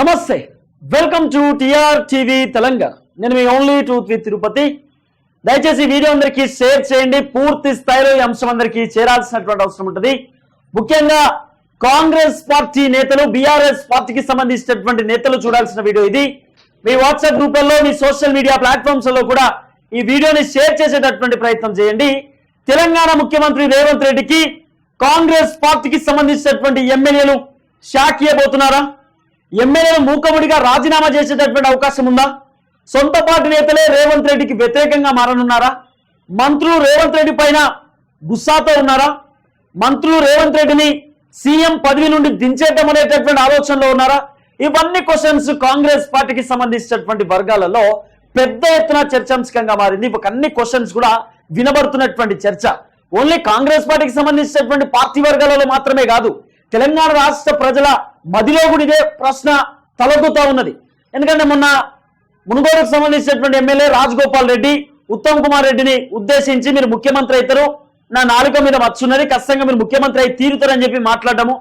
నమస్తే. Welcome to TR TV Telangana. నేను మీ ఓన్లీ ట్రూత్ విత్ తిరుపతి. దయచేసి వీడియో అందరికీ షేర్ చేయండి. పూర్తి స్థాయిలో ఈ అంశం అందరికీ చేరాల్సినటువంటి అవసరం ఉంటుంది. ముఖ్యంగా కాంగ్రెస్ పార్టీ నేతలు బీఆర్ఎస్ పార్టీకి సంబంధించినటువంటి నేతలు చూడాల్సిన వీడియో ఇది. మీ వాట్సాప్ గ్రూపుల్లో మీ సోషల్ మీడియా ప్లాట్ఫామ్స్లో కూడా ఈ వీడియోని షేర్ చేసేటటువంటి ప్రయత్నం చేయండి. తెలంగాణ ముఖ్యమంత్రి రేవంత్ రెడ్డికి కాంగ్రెస్ పార్టీకి సంబంధించినటువంటి ఎమ్మెల్యేలు షాక్ ఇవ్వబోతున్నారా? ఎమ్మెల్యేలు మూకముడిగా రాజీనామా చేసేటటువంటి అవకాశం ఉందా? సొంత పార్టీ నేతలే రేవంత్ రెడ్డికి వ్యతిరేకంగా మారనున్నారా? మంత్రులు రేవంత్ రెడ్డి పైన గుస్సాతో ఉన్నారా? మంత్రులు రేవంత్ రెడ్డిని సీఎం పదవి నుండి దించేటం అనేటటువంటి ఆలోచనలో ఉన్నారా? ఇవన్నీ క్వశ్చన్స్ కాంగ్రెస్ పార్టీకి సంబంధించినటువంటి వర్గాలలో పెద్ద ఎత్తున చర్చాంశకంగా మారింది. ఒక అన్ని క్వశ్చన్స్ కూడా వినబడుతున్నటువంటి చర్చ. ఓన్లీ కాంగ్రెస్ పార్టీకి సంబంధించినటువంటి పార్టీ వర్గాలలో మాత్రమే కాదు తెలంగాణ రాష్ట్ర ప్రజల మదిలో కూడా ఇదే ప్రశ్న తలెత్తుతా ఉన్నది. ఎందుకంటే మొన్న మునుగోడుకు సంబంధించినటువంటి ఎమ్మెల్యే రాజగోపాల్ రెడ్డి ఉత్తమ్ కుమార్ రెడ్డిని ఉద్దేశించి మీరు ముఖ్యమంత్రి అవుతారు. నా నాలుక మీద వచ్చున్నది ఖచ్చితంగా మీరు ముఖ్యమంత్రి అయి తీరుతారని చెప్పి మాట్లాడటము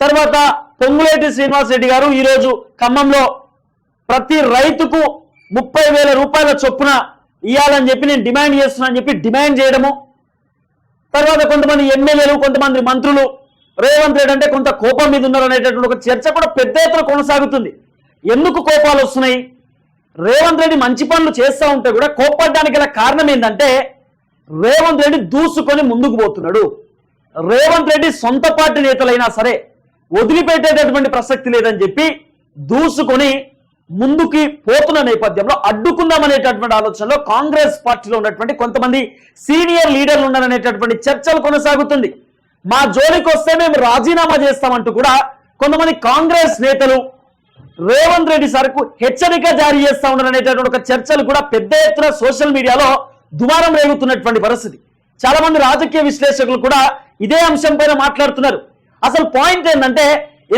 తర్వాత పొంగులేటి శ్రీనివాస్ రెడ్డి గారు ఈరోజు ఖమ్మంలో ప్రతి రైతుకు ముప్పై వేల రూపాయల చొప్పున ఇవ్వాలని చెప్పి నేను డిమాండ్ చేస్తున్నానని చెప్పి డిమాండ్ చేయడము. తర్వాత కొంతమంది ఎమ్మెల్యేలు కొంతమంది మంత్రులు రేవంత్ రెడ్డి అంటే కొంత కోపం మీద ఉన్నారు అనేటటువంటి ఒక చర్చ కూడా పెద్ద ఎత్తున కొనసాగుతుంది. ఎందుకు కోపాలు వస్తున్నాయి? రేవంత్ రెడ్డి మంచి పనులు చేస్తూ ఉంటే కూడా కోప్పడడానికి గల కారణం ఏంటంటే రేవంత్ రెడ్డి దూసుకొని ముందుకు పోతున్నాడు. రేవంత్ రెడ్డి సొంత పార్టీ నేతలైనా సరే వదిలిపెట్టేటటువంటి ప్రసక్తి లేదని చెప్పి దూసుకొని ముందుకి పోతున్న నేపథ్యంలో అడ్డుకుందామనేటటువంటి ఆలోచనలో కాంగ్రెస్ పార్టీలో ఉన్నటువంటి కొంతమంది సీనియర్ లీడర్లు ఉన్నారనేటటువంటి చర్చలు కొనసాగుతుంది. మా జోలికి వస్తే మేము రాజీనామా చేస్తామంటూ కూడా కొంతమంది కాంగ్రెస్ నేతలు రేవంత్ రెడ్డి సరుకు హెచ్చరిక జారీ చేస్తా ఉన్నారనేటటువంటి ఒక చర్చలు కూడా పెద్ద ఎత్తున సోషల్ మీడియాలో దుమారం రేగుతున్నటువంటి పరిస్థితి. చాలా మంది రాజకీయ విశ్లేషకులు కూడా ఇదే అంశం పైన మాట్లాడుతున్నారు. అసలు పాయింట్ ఏంటంటే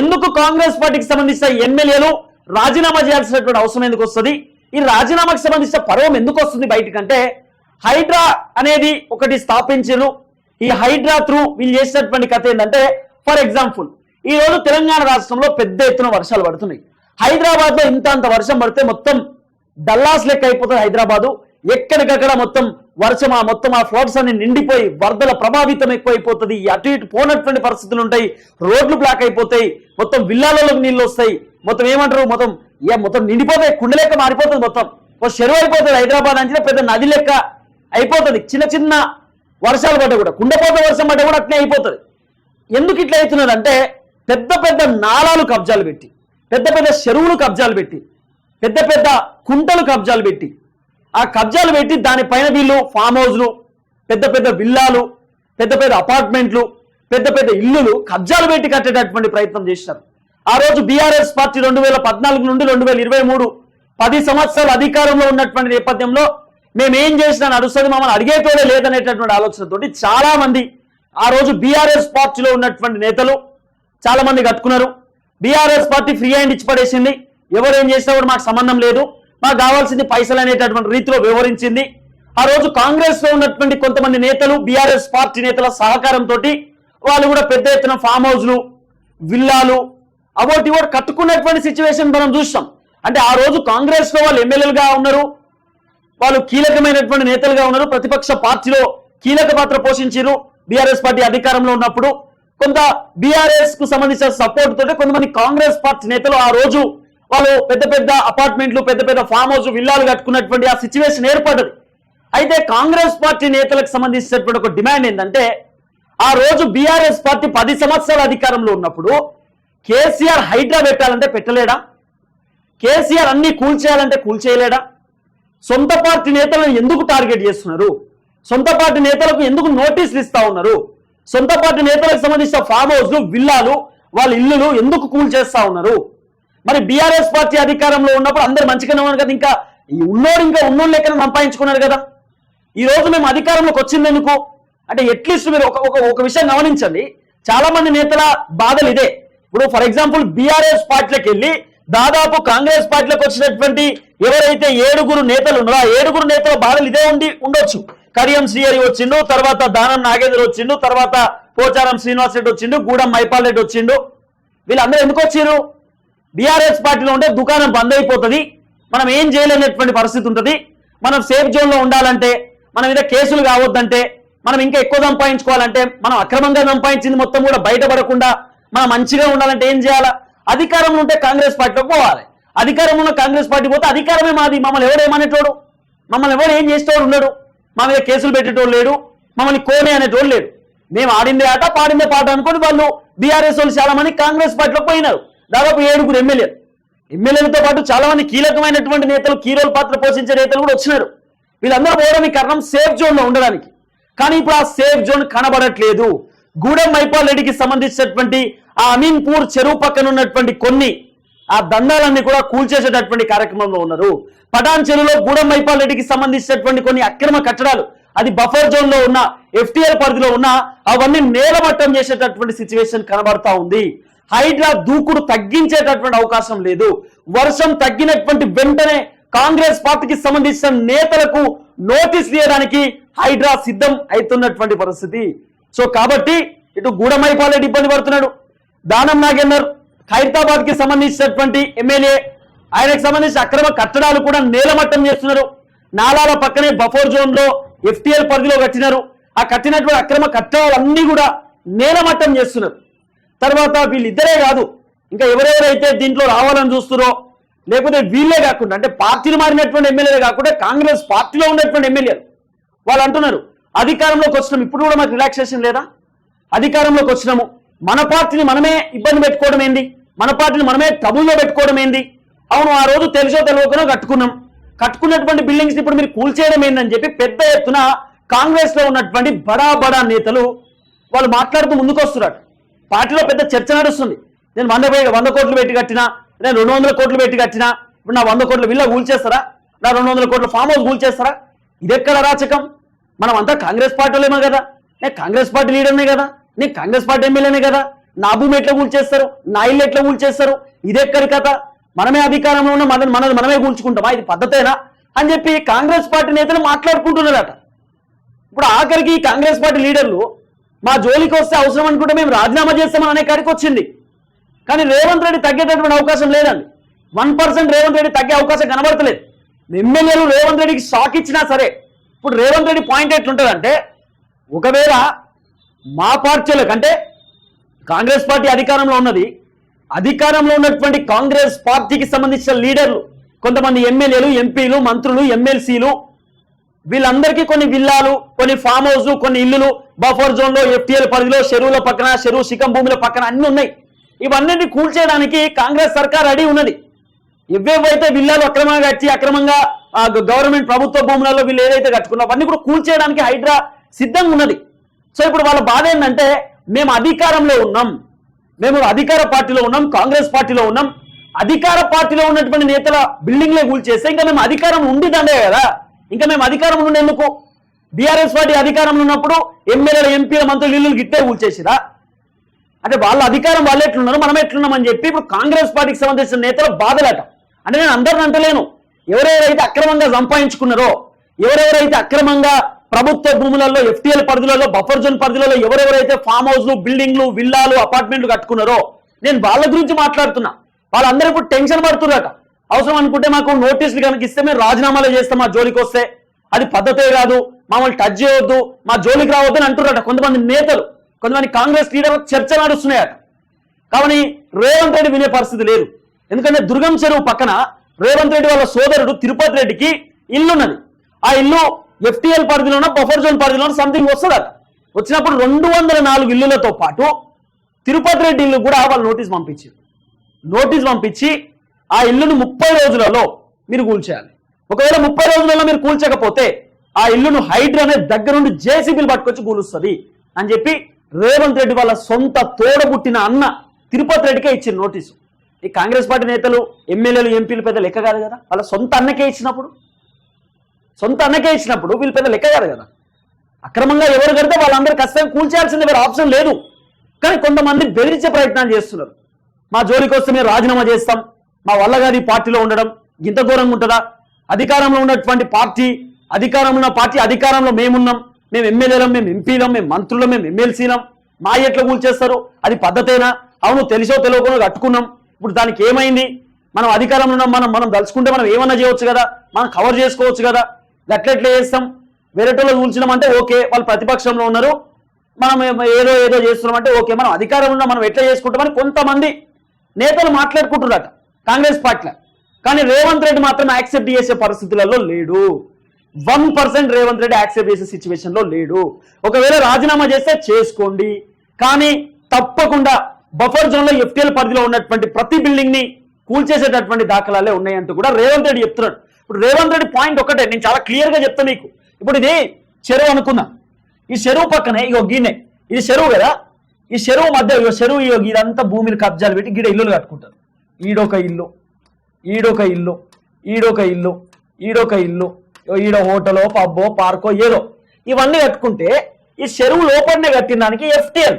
ఎందుకు కాంగ్రెస్ పార్టీకి సంబంధించిన ఎమ్మెల్యేలు రాజీనామా చేయాల్సినటువంటి అవసరం ఎందుకు వస్తుంది? ఈ రాజీనామాకి సంబంధించిన పర్వం ఎందుకు వస్తుంది బయటకంటే? హైడ్రా అనేది ఒకటి స్థాపించను ఈ హైడ్రా త్రూ వీళ్ళు చేసినటువంటి కథ ఏంటంటే ఫర్ ఎగ్జాంపుల్ ఈ రోజు తెలంగాణ రాష్ట్రంలో పెద్ద ఎత్తున వర్షాలు పడుతున్నాయి. హైదరాబాద్లో ఇంత అంత వర్షం పడితే మొత్తం డల్లాస్ లెక్క అయిపోతుంది హైదరాబాదు. ఎక్కడికక్కడ మొత్తం వర్షం ఆ మొత్తం ఆ ఫ్లోట్స్ అన్ని నిండిపోయి వరదల ప్రభావితం ఎక్కువైపోతుంది. అటు ఇటు పోనటువంటి పరిస్థితులు ఉంటాయి. రోడ్లు బ్లాక్ అయిపోతాయి. మొత్తం విల్లాలలోకి నీళ్ళు వస్తాయి. మొత్తం ఏమంటారు? మొత్తం ఏ మొత్తం నిండిపోతాయి. కుండ లెక్క మారిపోతుంది మొత్తం. ఓ చెరువు అయిపోతుంది హైదరాబాద్ అంటే పెద్ద నది లెక్క అయిపోతుంది. చిన్న చిన్న వర్షాలు పడ్డా కూడా కుండపోత వర్షం పడ్డా కూడా అట్లే అయిపోతుంది. ఎందుకు ఇట్లా అవుతున్నదంటే పెద్ద పెద్ద నాళాలు కబ్జాలు పెట్టి పెద్ద పెద్ద చెరువులు కబ్జాలు పెట్టి పెద్ద పెద్ద కుంటలు కబ్జాలు పెట్టి ఆ కబ్జాలు పెట్టి దానిపైన వీళ్ళు ఫామ్ హౌస్లు పెద్ద పెద్ద విల్లాలు పెద్ద పెద్ద అపార్ట్మెంట్లు పెద్ద పెద్ద ఇల్లులు కబ్జాలు పెట్టి కట్టేటటువంటి ప్రయత్నం చేశారు. ఆ రోజు బీఆర్ఎస్ పార్టీ రెండు వేల పద్నాలుగు నుండి రెండు వేల ఇరవై మూడు పది సంవత్సరాలు అధికారంలో ఉన్నటువంటి నేపథ్యంలో మేమేం చేసినా నడుస్తుంది మమ్మల్ని అడిగేటోడే లేదనేటటువంటి ఆలోచనతోటి చాలా మంది ఆ రోజు బీఆర్ఎస్ పార్టీలో ఉన్నటువంటి నేతలు చాలా మంది కట్టుకున్నారు. బీఆర్ఎస్ పార్టీ ఫ్రీ హ్యాండ్ ఇచ్చి పడేసింది. చేసినా కూడా మాకు సంబంధం లేదు. మాకు కావాల్సింది పైసలు అనేటటువంటి రీతిలో వివరించింది ఆ రోజు కాంగ్రెస్లో ఉన్నటువంటి కొంతమంది నేతలు బీఆర్ఎస్ పార్టీ నేతల సహకారంతో వాళ్ళు కూడా పెద్ద ఎత్తున ఫామ్ హౌస్లు విల్లాలు అవోటి కూడా కట్టుకున్నటువంటి సిచ్యువేషన్ మనం చూస్తాం. అంటే ఆ రోజు కాంగ్రెస్లో వాళ్ళు ఎమ్మెల్యేలుగా ఉన్నారు. వాళ్ళు కీలకమైనటువంటి నేతలుగా ఉన్నారు. ప్రతిపక్ష పార్టీలో కీలక పాత్ర పోషించారు బీఆర్ఎస్ పార్టీ అధికారంలో ఉన్నప్పుడు. కొంత బీఆర్ఎస్కు సంబంధించిన సపోర్ట్ తోటి కొంతమంది కాంగ్రెస్ పార్టీ నేతలు ఆ రోజు వాళ్ళు పెద్ద పెద్ద అపార్ట్మెంట్లు పెద్ద పెద్ద ఫామ్ హౌస్ విల్లాలు కట్టుకున్నటువంటి ఆ సిచ్యువేషన్ ఏర్పడ్డది. అయితే కాంగ్రెస్ పార్టీ నేతలకు సంబంధించినటువంటి ఒక డిమాండ్ ఏంటంటే ఆ రోజు బీఆర్ఎస్ పార్టీ పది సంవత్సరాల అధికారంలో ఉన్నప్పుడు కేసీఆర్ హైడ్రా పెట్టాలంటే పెట్టలేడా? కేసీఆర్ అన్ని కూల్చేయాలంటే కూల్చేయలేడా? సొంత పార్టీ నేతలను ఎందుకు టార్గెట్ చేస్తున్నారు? సొంత పార్టీ నేతలకు ఎందుకు నోటీసులు ఇస్తా ఉన్నారు? సొంత పార్టీ నేతలకు సంబంధించిన ఫామ్ హౌస్లు విల్లాలు వాళ్ళ ఇల్లులు ఎందుకు కూల్ చేస్తా ఉన్నారు? మరి బీఆర్ఎస్ పార్టీ అధికారంలో ఉన్నప్పుడు అందరు మంచిగానే ఉన్నారు కదా ఇంకా? ఉన్నోడు ఇంకా ఉన్నోడు లెక్కన సంపాదించుకున్నారు కదా? ఈ రోజు మేము అధికారంలోకి వచ్చింది ఎందుకు? అంటే అట్లీస్ట్ మీరు ఒక ఒక ఒక విషయం గమనించండి. చాలా మంది నేతల బాధలు ఇదే. ఇప్పుడు ఫర్ ఎగ్జాంపుల్ బీఆర్ఎస్ పార్టీలకు వెళ్ళి దాదాపు కాంగ్రెస్ పార్టీలకు వచ్చినటువంటి ఎవరైతే ఏడుగురు నేతలు ఉన్నారో ఆ ఏడుగురు నేతల బాధలు ఇదే ఉండి ఉండొచ్చు. కడియం శ్రీహరి వచ్చిండు తర్వాత దానం నాగేంద్ర వచ్చిండు తర్వాత పోచారం శ్రీనివాస్ రెడ్డి వచ్చిండు గూడెం మైపాల్ రెడ్డి వచ్చిండు. వీళ్ళందరూ ఎందుకు వచ్చిర్రు? బీఆర్ఎస్ పార్టీలో ఉంటే దుకాణం బంద్ అయిపోతుంది. మనం ఏం చేయలేనటువంటి పరిస్థితి ఉంటుంది. మనం సేఫ్ జోన్లో ఉండాలంటే మనం మీద కేసులు కావద్దంటే మనం ఇంకా ఎక్కువ సంపాదించుకోవాలంటే మనం అక్రమంగా సంపాదించింది మొత్తం కూడా బయటపడకుండా మనం మంచిగా ఉండాలంటే ఏం చేయాలా? అధికారంలో ఉంటే కాంగ్రెస్ పార్టీలోకి పోవాలి. అధికారంలో ఉన్న కాంగ్రెస్ పార్టీ పోతే అధికారమే మాది. మమ్మల్ని ఎవరు ఏమనేటోడు? మమ్మల్ని ఎవరు ఏం చేసేటోడు ఉండడు. మా మీద కేసులు పెట్టేటోడు లేడు. మమ్మల్ని కోనే అనేటోడు లేడు. మేము ఆడిందే ఆట పాడిందే పాట అనుకుని వాళ్ళు బీఆర్ఎస్ వాళ్ళు చాలా మంది కాంగ్రెస్ పార్టీలో పోయినారు. దాదాపు ఏడుగురు ఎమ్మెల్యేలు. ఎమ్మెల్యేలతో పాటు చాలా మంది కీలకమైనటువంటి నేతలు కీరోల్ పాత్ర పోషించే నేతలు కూడా వచ్చినారు. వీళ్ళందరూ పోవడానికి కారణం సేఫ్ జోన్లో ఉండడానికి. కానీ ఇప్పుడు ఆ సేఫ్ జోన్ కనబడట్లేదు. గూడెం మైపాల్ రెడ్డికి సంబంధించినటువంటి ఆ అమీన్పూర్ చెరువు పక్కన ఉన్నటువంటి కొన్ని ఆ దండాలన్నీ కూడా కూల్చేసేటటువంటి కార్యక్రమంలో ఉన్నారు. పటాన్ చెరువులో గూడెం మైపాల్ రెడ్డికి సంబంధించినటువంటి కొన్ని అక్రమ కట్టడాలు అది బఫర్ జోన్లో ఉన్న ఎఫ్టీఆర్ పరిధిలో ఉన్న అవన్నీ నేలమట్టం చేసేటటువంటి సిచ్యువేషన్ కనబడతా ఉంది. హైడ్రా దూకుడు తగ్గించేటటువంటి అవకాశం లేదు. వర్షం తగ్గినటువంటి వెంటనే కాంగ్రెస్ పార్టీకి సంబంధించిన నేతలకు నోటీస్ తీయడానికి హైడ్రా సిద్ధం అవుతున్నటువంటి పరిస్థితి. సో కాబట్టి ఇటు గూడమైపాలెడ్డి ఇబ్బంది పడుతున్నాడు. దానం నాగేందర్ ఖైరతాబాద్కి సంబంధించినటువంటి ఎమ్మెల్యే. ఆయనకు సంబంధించిన అక్రమ కట్టడాలు కూడా నేలమట్టం చేస్తున్నారు. నాలాల పక్కనే బఫోర్ జోన్లో ఎఫ్టీఎల్ పరిధిలో కట్టినారు. ఆ కట్టినటువంటి అక్రమ కట్టడాలన్నీ కూడా నేలమట్టం చేస్తున్నారు. తర్వాత వీళ్ళిద్దరే కాదు ఇంకా ఎవరెవరైతే దీంట్లో రావాలని చూస్తున్నారో లేకపోతే వీళ్ళే కాకుండా అంటే పార్టీలు మారినటువంటి ఎమ్మెల్యేలే కాకుండా కాంగ్రెస్ పార్టీలో ఉన్నటువంటి ఎమ్మెల్యేలు వాళ్ళు అంటున్నారు అధికారంలోకి వచ్చినాం. ఇప్పుడు కూడా మాకు రిలాక్సేషన్ లేదా? అధికారంలోకి వచ్చినాము. మన పార్టీని మనమే ఇబ్బంది పెట్టుకోవడం ఏంది? మన పార్టీని మనమే ట్రబుల్లో పెట్టుకోవడం ఏంది? అవును ఆ రోజు తెలుసో తెలియకనో కట్టుకున్నాం. కట్టుకున్నటువంటి బిల్డింగ్స్ ఇప్పుడు మీరు కూల్చేయడం ఏందని చెప్పి పెద్ద ఎత్తున కాంగ్రెస్లో ఉన్నటువంటి బడా బడా నేతలు వాళ్ళు మాట్లాడుతూ ముందుకు వస్తున్నారు. పార్టీలో పెద్ద చర్చ నడుస్తుంది. నేను వంద వంద కోట్లు పెట్టి కట్టినా నేను రెండు వందల కోట్లు పెట్టి కట్టినా ఇప్పుడు నా వంద కోట్ల విల్లా కూల్చేస్తారా? నా రెండు వందల కోట్ల ఫామ్ హౌస్ కూల్చేస్తారా? ఇదెక్కడ రాచకం మనం అంతా కాంగ్రెస్ పార్టీలేమో కదా. నేను కాంగ్రెస్ పార్టీ లీడర్నే కదా. నేను కాంగ్రెస్ పార్టీ ఎమ్మెల్యేనే కదా. నా భూమి ఎట్లా కూల్చేస్తారు? నా ఇల్లు ఎట్లా కూల్చేస్తారు? ఇదెక్కడి కథ? మనమే అధికారంలో ఉన్న మన మనది మనమే కూల్చుకుంటామా? ఇది పద్ధతేనా? అని చెప్పి కాంగ్రెస్ పార్టీ నేతలు మాట్లాడుకుంటున్నారట. ఇప్పుడు ఆఖరికి ఈ కాంగ్రెస్ పార్టీ లీడర్లు మా జోలికి వస్తే అవసరం అనుకుంటే మేము రాజీనామా చేస్తామని అనే కాడికి వచ్చింది. కానీ రేవంత్ రెడ్డి తగ్గేటటువంటి అవకాశం లేదండి. వన్ పర్సెంట్ రేవంత్ రెడ్డి తగ్గే అవకాశం కనబడతలేదు. ఎమ్మెల్యేలు రేవంత్ రెడ్డికి షాక్ ఇచ్చినా సరే ఇప్పుడు రేవంత్ రెడ్డి పాయింట్ ఎట్లుంటుందంటే ఒకవేళ మా పార్టీలకు అంటే కాంగ్రెస్ పార్టీ అధికారంలో ఉన్నది. అధికారంలో ఉన్నటువంటి కాంగ్రెస్ పార్టీకి సంబంధించిన లీడర్లు కొంతమంది ఎమ్మెల్యేలు ఎంపీలు మంత్రులు ఎమ్మెల్సీలు వీళ్ళందరికీ కొన్ని విల్లాలు కొన్ని ఫామ్ హౌస్ కొన్ని ఇల్లులు బఫర్ జోన్లో ఎఫ్టీఎల్ పరిధిలో చెరువుల పక్కన చెరువు శిఖం భూముల పక్కన అన్ని ఉన్నాయి. ఇవన్నీ కూల్చేయడానికి కాంగ్రెస్ సర్కార్ రెడీ ఉన్నది. ఇవేవైతే విల్లాలు అక్రమంగా కట్టి అక్రమంగా గవర్నమెంట్ ప్రభుత్వ భూములలో వీళ్ళు ఏదైతే కట్టుకున్నారో అవన్నీ కూడా కూల్చేయడానికి హైడ్రా సిద్ధంగా ఉన్నది. సో ఇప్పుడు వాళ్ళ బాధ ఏంటంటే మేము అధికారంలో ఉన్నాం. మేము అధికార పార్టీలో ఉన్నాం కాంగ్రెస్ పార్టీలో ఉన్నాం. అధికార పార్టీలో ఉన్నటువంటి నేతల బిల్డింగ్లే కూల్చేస్తే ఇంకా మేము అధికారం ఉండిదండే కదా. ఇంకా మేము అధికారం ఉండి ఎందుకు బీఆర్ఎస్ పార్టీ అధికారంలో ఉన్నప్పుడు ఎమ్మెల్యేల ఎంపీల మంత్రులు ఇల్లు గిట్టే కూల్చేసిరా? అంటే వాళ్ళ అధికారం వాళ్ళు ఎట్లున్నారు మనం ఎట్లున్నామని చెప్పి ఇప్పుడు కాంగ్రెస్ పార్టీకి సంబంధించిన నేతల బాధలట. అంటే నేను అందరిని అంటలేను. ఎవరెవరైతే అక్రమంగా సంపాదించుకున్నారో ఎవరెవరైతే అక్రమంగా ప్రభుత్వ భూములలో ఎఫ్టీఎల్ పరిధిలలో బఫర్ జోన్ పరిధిలలో ఎవరెవరైతే ఫామ్ హౌస్లు బిల్డింగ్లు విల్లాలు అపార్ట్మెంట్లు కట్టుకున్నారో నేను వాళ్ళ గురించి మాట్లాడుతున్నా. వాళ్ళందరూ ఇప్పుడు టెన్షన్ పడుతున్నారట అవసరం అనుకుంటే మాకు నోటీసులు కనుక ఇస్తే మేము రాజీనామాలు చేస్తాం మా జోలికి వస్తే. అది పద్ధతే కాదు మమ్మల్ని టచ్ చేయొద్దు మా జోలికి రావద్దు అని అంటున్నారట కొంతమంది నేతలు. కొంతమంది కాంగ్రెస్ లీడర్లు చర్చ నడుస్తున్నాయట. కాబట్టి రేవంత్ రెడ్డి వినే పరిస్థితి లేదు. ఎందుకంటే దుర్గం చెరువు పక్కన రేవంత్ రెడ్డి వాళ్ళ సోదరుడు తిరుపతి రెడ్డికి ఇల్లున్నది. ఆ ఇల్లు ఎఫ్టీఎల్ పరిధిలోనో బఫర్ జోన్ పరిధిలోనో సంథింగ్ వస్తుందట వచ్చినప్పుడు రెండు వందల నాలుగు ఇల్లులతో పాటు తిరుపతి రెడ్డి ఇల్లు కూడా వాళ్ళు నోటీస్ పంపించారు. నోటీస్ పంపించి ఆ ఇల్లును ముప్పై రోజులలో మీరు కూల్చేయాలి. ఒకవేళ ముప్పై రోజులలో మీరు కూల్చకపోతే ఆ ఇల్లును హైడ్రా అనే దగ్గర నుండి జేసీబీలు పట్టుకొచ్చి కూలుస్తుంది అని చెప్పి రేవంత్ రెడ్డి వాళ్ళ సొంత తోడబుట్టిన అన్న తిరుపతి రెడ్డికే ఇచ్చిన నోటీసు ఈ కాంగ్రెస్ పార్టీ నేతలు ఎమ్మెల్యేలు ఎంపీలు పెద్ద లెక్క కాదు కదా? వాళ్ళ సొంత అన్నకే ఇచ్చినప్పుడు సొంత అన్నకే ఇచ్చినప్పుడు వీళ్ళు పెద్ద లెక్క కాదు కదా. అక్రమంగా ఎవరు కడితే వాళ్ళందరూ ఖచ్చితంగా కూల్చాల్సింది వేరే ఆప్షన్ లేదు. కానీ కొంతమంది బెదిరించే ప్రయత్నాలు చేస్తున్నారు. మా జోలికి వస్తే మేము రాజీనామా చేస్తాం. మా వల్ల పార్టీలో ఉండడం ఇంత ఘోరంగా ఉంటుందా? అధికారంలో ఉన్నటువంటి పార్టీ అధికారంలో ఉన్న పార్టీ అధికారంలో మేమున్నాం. మేము ఎమ్మెల్యేలం మేము ఎంపీలం మేము మంత్రులం మేము ఎమ్మెల్సీలం. మా ఎట్లా కూల్చేస్తారు అది పద్ధతేనా? అవును తెలిసో తెలియకుండా కట్టుకున్నాం. ఇప్పుడు దానికి ఏమైంది? మనం అధికారంలో ఉన్నాం మనం మనం దలుచుకుంటే మనం ఏమన్నా చేయవచ్చు కదా? మనం కవర్ చేసుకోవచ్చు కదా? గట్లెట్లా చేస్తాం? వేరేటోళ్ళు చూల్చినామంటే ఓకే వాళ్ళు ప్రతిపక్షంలో ఉన్నారు. మనం ఏదో ఏదో చేస్తున్నామంటే ఓకే మనం అధికారంలో ఉన్నా మనం ఎట్లా చేసుకుంటామని కొంతమంది నేతలు మాట్లాడుకుంటున్నారట కాంగ్రెస్ పార్టీలో. కానీ రేవంత్ రెడ్డి మాత్రం యాక్సెప్ట్ చేసే పరిస్థితులలో లేడు. One percent Revanth Reddy accept చేసే సిచ్యువేషన్లో లేడు. ఒకవేళ రాజీనామా చేస్తే చేసుకోండి. కానీ తప్పకుండా బఫర్ జోన్లో ఎఫ్టీఎల్ పరిధిలో ఉన్నటువంటి ప్రతి బిల్డింగ్ని కూల్చేసేటటువంటి దాఖలాలే ఉన్నాయంటూ కూడా రేవంత్ రెడ్డి చెప్తున్నాడు. ఇప్పుడు రేవంత్ రెడ్డి పాయింట్ ఒకటే నేను చాలా క్లియర్గా చెప్తాను మీకు. ఇప్పుడు ఇది చెరువు అనుకున్నా ఈ చెరువు పక్కనే ఇగో గిన్నె. ఇది చెరువు కదా? ఈ చెరువు మధ్య ఇగో చెరువు ఇగో ఇదంతా భూమిని కబ్జాలు పెట్టి గిడ ఇల్లులు కట్టుకుంటారు. ఈడొక ఇల్లు ఈడొక ఇల్లు ఈడొక ఇల్లు ఈడొక ఇల్లు ఈడ హోటలో పబ్బో పార్కో ఏదో. ఇవన్నీ కట్టుకుంటే ఈ చెరువు లోపలనే కట్టిన దానికి ఎఫ్టిఎల్.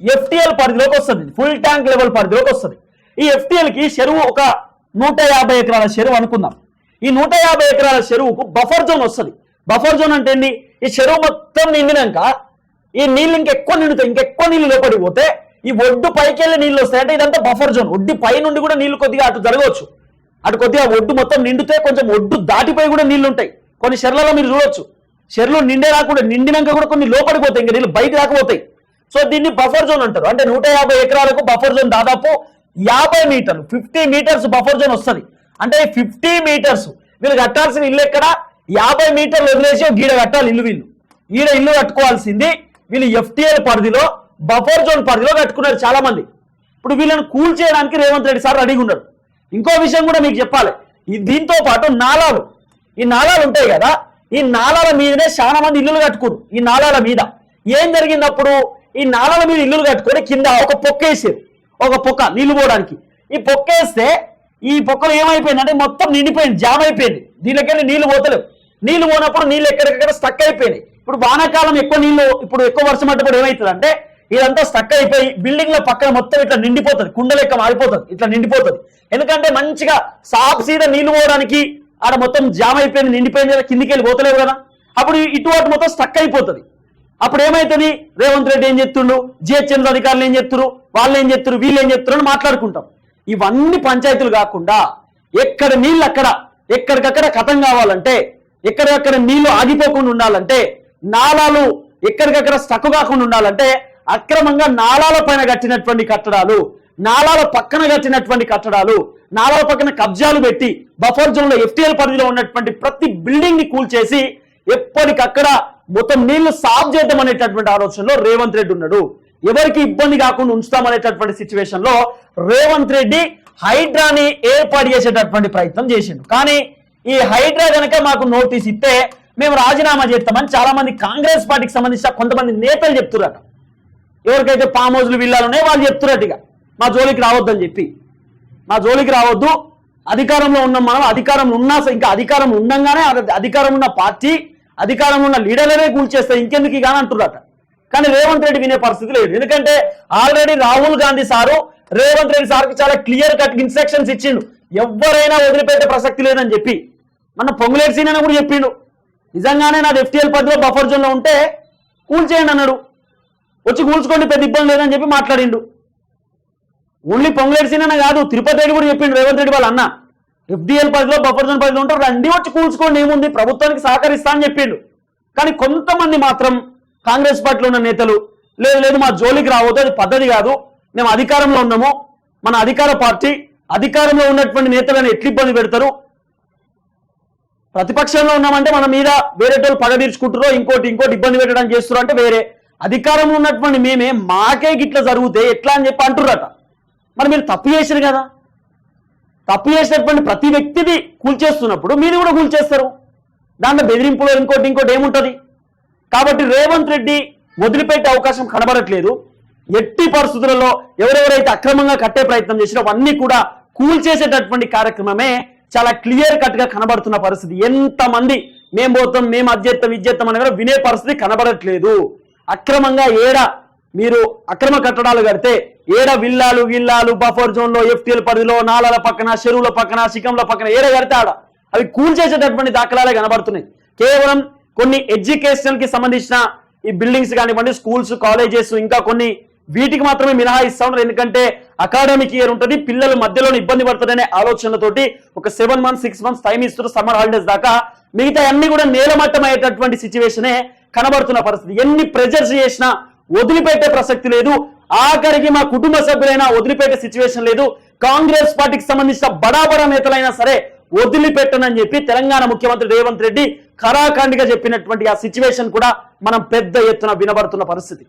ఎఫ్టిఎల్ పరిధిలోకి వస్తుంది. ఫుల్ ట్యాంక్ లెవెల్ పరిధిలోకి వస్తుంది. ఈ ఎఫ్టిఎల్కి చెరువు ఒక నూట యాభై ఎకరాల చెరువు అనుకుందాం. ఈ నూట యాభై ఎకరాల చెరువుకు బఫర్ జోన్ వస్తుంది. బఫర్ జోన్ అంటే ఏంటి ఈ చెరువు మొత్తం నిండినాక ఈ నీళ్ళు ఇంకెక్కువ నిండుతాయి. ఇంకెక్కువ నీళ్ళు లోపలికి పోతే ఈ ఒడ్డు పైకి వెళ్ళి నీళ్ళు వస్తాయి. అంటే ఇదంతా బఫర్ జోన్ ఒడ్డు పై నుండి కూడా నీళ్ళు కొద్దిగా అటు జరగవచ్చు. అటు కొద్దిగా ఒడ్డు మొత్తం నిండితే కొంచెం ఒడ్డు దాటిపోయి కూడా నీళ్ళు ఉంటాయి. కొన్ని చెర్లలో మీరు చూడొచ్చు. చెర్లు నిండే రాకుండా నిండినాక కూడా కొన్ని లోపలికి పోతాయి. ఇంకా నీళ్ళు బయట రాకపోతాయి. సో దీన్ని బఫర్ జోన్ అంటారు. అంటే నూట యాభై ఎకరాలకు బఫర్ జోన్ దాదాపు యాభై మీటర్లు ఫిఫ్టీ మీటర్స్ బఫర్ జోన్ వస్తుంది. అంటే ఫిఫ్టీ మీటర్స్. వీళ్ళు కట్టాల్సిన ఇల్లు ఎక్కడ? యాభై మీటర్లు వదిలేసి గీడ కట్టాలి ఇల్లు వీళ్ళు. ఈడ ఇల్లు కట్టుకోవాల్సింది వీళ్ళు ఎఫ్టీఎల్ పరిధిలో బఫర్ జోన్ పరిధిలో కట్టుకున్నారు చాలా మంది ఇప్పుడు వీళ్ళని కూల్ చేయడానికి రేవంత్ రెడ్డి సార్ రెడీగా ఉన్నారు. ఇంకో విషయం కూడా మీకు చెప్పాలి. దీంతో పాటు నాలాలు. ఈ నాలాలు ఉంటాయి కదా ఈ నాలాల మీదనే చాలా మంది ఇల్లులు కట్టుకోరు ఈ నాలాల మీద. ఏం జరిగిందప్పుడు? ఈ నాలాల మీద ఇల్లులు కట్టుకొని కింద ఒక పొక్క వేసారు ఒక పొక్క నీళ్ళు పోవడానికి. ఈ పొక్క వేస్తే ఈ పొక్కలు ఏమైపోయింది అంటే మొత్తం నిండిపోయింది జామ్ అయిపోయింది దీనికెళ్ళి నీళ్ళు పోతలేవు. నీళ్ళు పోనప్పుడు నీళ్ళు ఎక్కడెక్కడ స్టక్ అయిపోయినాయి. ఇప్పుడు వానాకాలం ఎక్కువ నీళ్ళు ఇప్పుడు ఎక్కువ వర్షం పడ్డప్పుడు ఏమవుతుంది అంటే ఇదంతా స్టక్ అయిపోయి బిల్డింగ్లో పక్కన మొత్తం ఇట్లా నిండిపోతుంది. కుండ లెక్క మారిపోతుంది. ఇట్లా నిండిపోతుంది. ఎందుకంటే మంచిగా సాఫ్ సీదా నీళ్ళు పోవడానికి ఆడ మొత్తం జామ్ అయిపోయింది నిండిపోయింది కదా కిందికి వెళ్ళి పోతలేవు కదా. అప్పుడు ఇటు అటు మొత్తం స్టక్ అయిపోతుంది. అప్పుడు ఏమైతుంది? రేవంత్ రెడ్డి ఏం చెప్తుండు? జిహెచ్ఎంసీ అధికారులు ఏం చెప్తున్నారు వాళ్ళు ఏం చెప్తున్నారు వీళ్ళు ఏం చెప్తున్నారు అని మాట్లాడుకుంటాం. ఇవన్నీ పంచాయతీలు కాకుండా ఎక్కడ నీళ్ళు అక్కడ ఎక్కడికక్కడ కథం కావాలంటే ఎక్కడికక్కడ నీళ్ళు ఆగిపోకుండా ఉండాలంటే నాలాలు ఎక్కడికక్కడ స్టక్కు కాకుండా ఉండాలంటే అక్రమంగా నాలాల పైన కట్టినటువంటి కట్టడాలు నాలాల పక్కన కట్టినటువంటి కట్టడాలు నాలాల పక్కన కబ్జాలు పెట్టి బఫర్ జోన్లో ఎఫ్టీఎల్ పరిధిలో ఉన్నటువంటి ప్రతి బిల్డింగ్ని కూల్చేసి ఎప్పటికక్కడ మొత్తం నీళ్ళు సాఫ్ చేద్దాం అనేటటువంటి ఆలోచనలో రేవంత్ రెడ్డి ఉన్నాడు. ఎవరికి ఇబ్బంది కాకుండా ఉంచుతామనేటటువంటి సిచ్యువేషన్లో రేవంత్ రెడ్డి హైడ్రాని ఏర్పాటు చేసేటటువంటి ప్రయత్నం చేసిండు. కానీ ఈ హైడ్రా కనుక మాకు నోటీస్ ఇస్తే మేము రాజీనామా చేస్తామని చాలా మంది కాంగ్రెస్ పార్టీకి సంబంధించిన కొంతమంది నేతలు చెప్తున్నారట ఎవరికైతే ఫామ్ హౌస్లు విల్లాలు వాళ్ళు చెప్తున్నట్టు ఇక. మా జోలికి రావద్దు అని చెప్పి. మా జోలికి రావద్దు. అధికారంలో ఉన్నాం మనం అధికారం ఉన్నా స- ఇంకా అధికారం ఉండంగానే అధికారం ఉన్న పార్టీ అధికారంలో ఉన్న లీడర్లనే కూల్చేస్తే ఇంకెందుకు ఇక అంటున్నారట కానీ రేవంత్ రెడ్డి వినే పరిస్థితి లేదు. ఎందుకంటే ఆల్రెడీ రాహుల్ గాంధీ సారు రేవంత్ రెడ్డి సార్కి చాలా క్లియర్ కట్ ఇన్స్ట్రక్షన్స్ ఇచ్చిండు. ఎవరైనా వదిలిపెట్టే ప్రసక్తి లేదని చెప్పి. మన పొంగులేటి సీన్ కూడా చెప్పిండు. నిజంగానే నాది ఎఫ్టీఎల్ పదిలో బఫర్ జోన్లో ఉంటే కూల్చేయండి అన్నాడు. వచ్చి కూల్చుకోండి పెద్ద ఇబ్బంది లేదని చెప్పి మాట్లాడిండు. ఓన్లీ పొంగులేటి సీన్ అన్న కాదు తిరుపతి రెడ్డి కూడా చెప్పిండు రేవంత్ రెడ్డి వాళ్ళ అన్న. ఎఫ్డిఎల్ పరిధిలో బఫర్ జోన్ పరిధిలో ఉంటారు రండి వచ్చి కూల్చుకోండి ఏముంది? ప్రభుత్వానికి సహకరిస్తా అని చెప్పిండు. కానీ కొంతమంది మాత్రం కాంగ్రెస్ పార్టీలో ఉన్న నేతలు లేదు లేదు మా జోలికి రావద్దు అది పద్ధతి కాదు. మేము అధికారంలో ఉన్నాము. మన అధికార పార్టీ అధికారంలో ఉన్నటువంటి నేతలను ఎట్లు ఇబ్బంది పెడతారు? ప్రతిపక్షంలో ఉన్నామంటే మన మీద వేరేటోళ్ళు పగ తీర్చుకుంటారో ఇంకోటి ఇంకోటి ఇబ్బంది పెట్టడం చేస్తారో అంటే వేరే. అధికారంలో ఉన్నటువంటి మేమే మాకే గిట్ల జరిగితే ఎట్లా అని చెప్పి అంటుర్రట. మరి మీరు తప్పు చేశారు కదా. తప్పు చేసినటువంటి ప్రతి వ్యక్తిది కూల్చేస్తున్నప్పుడు మీరు కూడా కూల్చేస్తారు. దాంట్లో బెదిరింపులో ఇంకోటి ఇంకోటి ఏముంటుంది? కాబట్టి రేవంత్ రెడ్డి వదిలిపెట్టే అవకాశం కనబడట్లేదు. ఎట్టి పరిస్థితులలో ఎవరెవరైతే అక్రమంగా కట్టే ప్రయత్నం చేసినా అవన్నీ కూడా కూల్చేసేటటువంటి కార్యక్రమమే చాలా క్లియర్ కట్గా కనబడుతున్న పరిస్థితి. ఎంతమంది మేం పోతాం మేము అధ్యత్తం ఇజ్జెత్తం అని కూడా వినే పరిస్థితి కనబడట్లేదు. అక్రమంగా ఏడ మీరు అక్రమ కట్టడాలు కడితే ఏడ విల్లాలు గిల్లాలు బఫర్ జోన్లో ఎఫ్టీఎల్ పరిధిలో నాలాల పక్కన చెరువుల పక్కన శిఖంల పక్కన ఏడ కడితే ఆడ అవి కూల్చేసేటటువంటి దాఖలాలే కనబడుతున్నాయి. కేవలం కొన్ని ఎడ్యుకేషన్కి సంబంధించిన ఈ బిల్డింగ్స్ కానివ్వండి స్కూల్స్ కాలేజెస్ ఇంకా కొన్ని వీటికి మాత్రమే మినహాయిస్తా ఉన్నారు ఎందుకంటే అకాడమిక్ ఇయర్ ఉంటుంది పిల్లలు మధ్యలో ఇబ్బంది పడుతుందనే ఆలోచనతోటి ఒక seven months six months time ఇస్తున్న సమ్మర్ హాలిడేస్ దాకా. మిగతా అన్ని కూడా నేలమట్టం అయ్యేటటువంటి సిచ్యువేషనే కనబడుతున్న పరిస్థితి. ఎన్ని ప్రెజర్స్ చేసినా వదిలిపెట్టే ప్రసక్తి లేదు. ఆఖరికి మా కుటుంబ సభ్యులైనా వదిలిపెట్టే సిచ్యువేషన్ లేదు. కాంగ్రెస్ పార్టీకి సంబంధించిన బడాబడా నేతలైనా సరే వదిలిపెట్టనని చెప్పి తెలంగాణ ముఖ్యమంత్రి రేవంత్ రెడ్డి కరాఖండిగా చెప్పినటువంటి ఆ సిచ్యువేషన్ కూడా మనం పెద్ద ఎత్తున వినబడుతున్న పరిస్థితి.